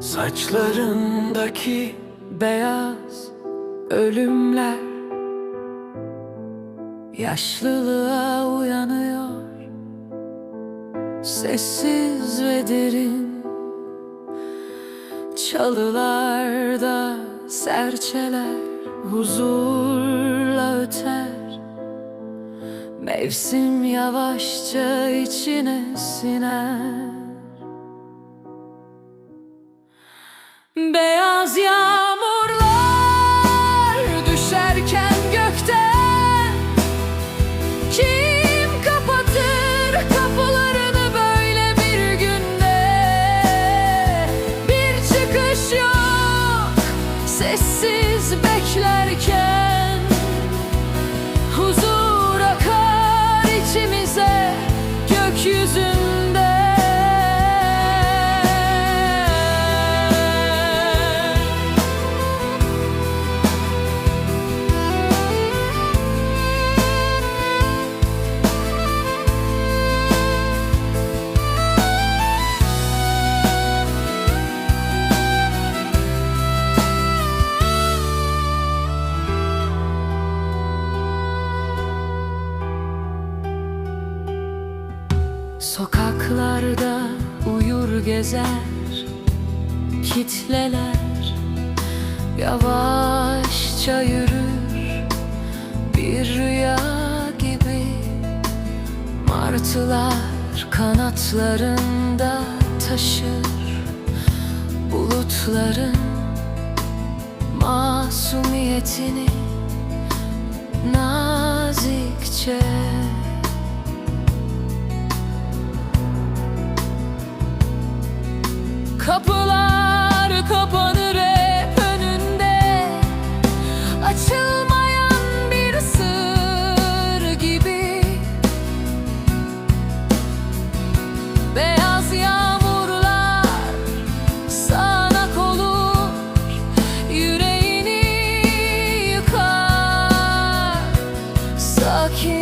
Saçlarındaki beyaz ölümler Yaşlılığa uyanıyor. Sessiz ve derin Çalılarda serçeler Huzurla öter. Mevsim yavaşça içine siner Beyaz Sokaklarda uyur gezer kitleler Yavaşça yürür. Bir rüya gibi Martılar kanatlarında taşır. Bulutların masumiyetini nazikçe Kapılar kapanır hep önünde. Açılmayan bir sır gibi. Beyaz yağmurlar sanak olur Yüreğini yıkar. Sakin